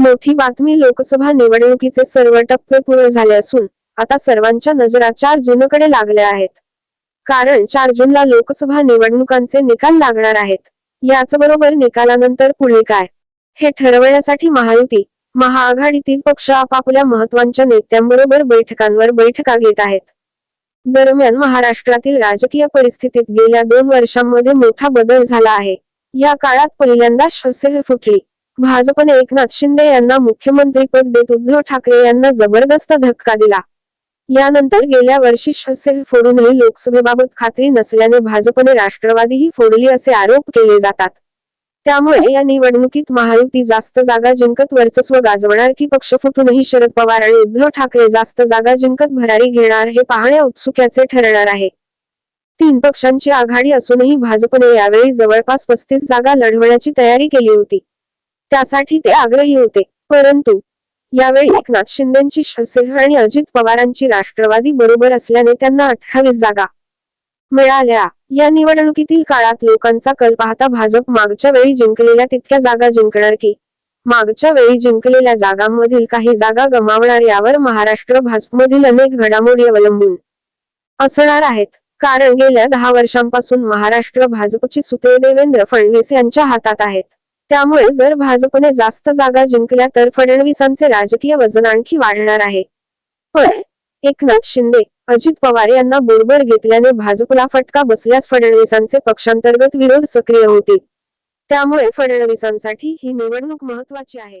मोठी बातमी लोकसभा निवडणुकीचे सर्व टप्पे पूर्ण झाले असून आता सर्वांच्या नजरा चार जूनकडे लागल्या आहेत. कारण चार जूनला लोकसभा निवडणुकांचे निकाल लागणार आहेत. याच बरोबर निकालानंतर पुढे काय? हे ठरवण्यासाठी महायुती महाआघाडीतील पक्ष आपापल्या महत्त्वाच्या नेत्यांबरोबर बैठकांवर बैठका घेत आहेत. दरम्यान महाराष्ट्रातील राजकीय परिस्थितीत गेल्या दोन वर्षांमध्ये मोठा बदल झाला आहे. या काळात पहिल्यांदा श्वसेह फुटली. भाजपने एकनाथ शिंदे यांना मुख्यमंत्रीपद देत उद्धव ठाकरे यांना जबरदस्त धक्का दिला. यानंतर गेल्या वर्षी शिवसेना फोडूनही लोकसभेबाबत खात्री नसल्याने भाजपने राष्ट्रवादीही फोडली असे आरोप केले जातात. त्यामुळे या निवडणुकीत महायुती जास्त जागा जिंकत वर्चस्व गाजवणार की पक्ष फुटूनही शरद पवार आणि उद्धव ठाकरे जास्त जागा जिंकत भरारी घेणार हे पाहण्या उत्सुक्याचे ठरणार आहे. तीन पक्षांची आघाडी असूनही भाजपने यावेळी जवळपास पस्तीस जागा लढवण्याची तयारी केली होती. त्यासाठी ते आग्रही होते. परंतु यावेळी एकनाथ शिंदेची शिवसेना आणि अजित पवारांची राष्ट्रवादी बरोबर असल्याने त्यांना अठ्ठावीस जागा मिळाल्या. या निवडणुकीतील काळात लोकांचा कल पाहता भाजप मागच्या वेळी जिंकलेल्या तितक्या जागा जिंकणार की मागच्या वेळी जिंकलेल्या जागांमधील काही जागा गमावणार यावर महाराष्ट्र भाजपमधील अनेक घडामोडी अवलंबून असणार आहेत. कारण गेल्या दहा वर्षांपासून महाराष्ट्र भाजपची सुते देवेंद्र फडणवीस यांच्या हातात आहेत. त्यामुळे जर भाजपने जास्त जागा जिंकल्या तर फडणवीसांचे राजकीय वजन आणखी वाढणार आहे. पण एकनाथ शिंदे अजित पवार यांना बरोबर घेतल्याने भाजपला फटका बसल्यास फडणवीसांचे पक्षांतर्गत विरोध सक्रिय होतील. त्यामुळे फडणवीसांसाठी ही निवडणूक महत्वाची आहे.